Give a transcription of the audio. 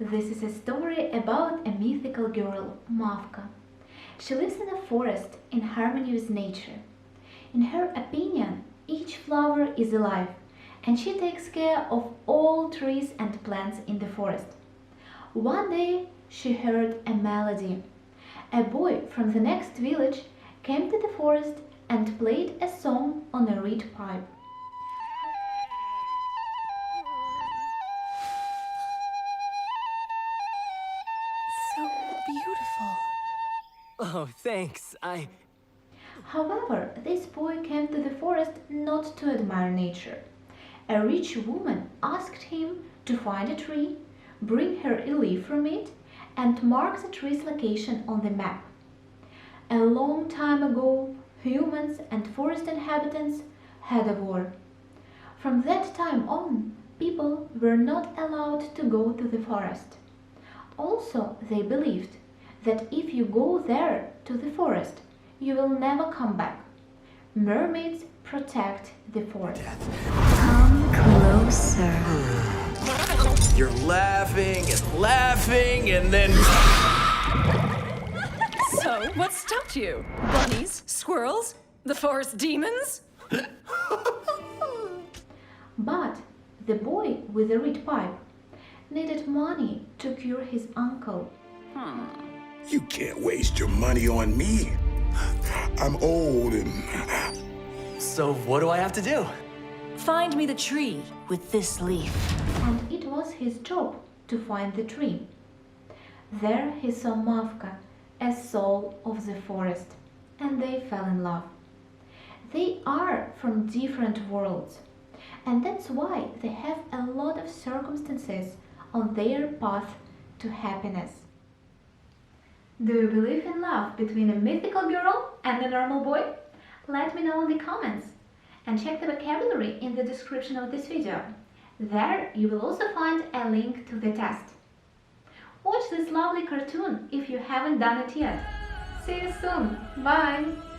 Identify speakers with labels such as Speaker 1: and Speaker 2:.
Speaker 1: This is a story about a mythical girl, Mavka. She lives in a forest in harmony with nature. In her opinion, each flower is alive, and she takes care of all trees and plants in the forest. One day she heard a melody. A boy from the next village came to the forest and played a song on a reed pipe.
Speaker 2: Oh, thanks. I.
Speaker 1: However, this boy came to the forest not to admire nature. A rich woman asked him to find a tree, bring her a leaf from it, and mark the tree's location on the map. A long time ago, humans and forest inhabitants had a war. From that time on, people were not allowed to go to the forest. Also, they believed that if you go there to the forest, you will never come back. Mermaids protect the forest.
Speaker 3: Come closer.
Speaker 2: You're laughing and laughing, and then.
Speaker 3: So, what stopped you? Bunnies? Squirrels? The forest demons?
Speaker 1: But the boy with the reed pipe needed money to cure his uncle. Hmm.
Speaker 4: You can't waste your money on me. I'm old and
Speaker 2: So, what do I have to do?
Speaker 3: Find me the tree with this leaf.
Speaker 1: and it was his job to find the tree. There he saw Mavka, a soul of the forest, and they fell in love. They are from different worlds, and that's why they have a lot of circumstances on their path to happiness. Do you believe in love between a mythical girl and a normal boy? Let me know in the comments and check the vocabulary in the description of this video. There you will also find a link to the test. Watch this lovely cartoon if you haven't done it yet. See you soon. Bye.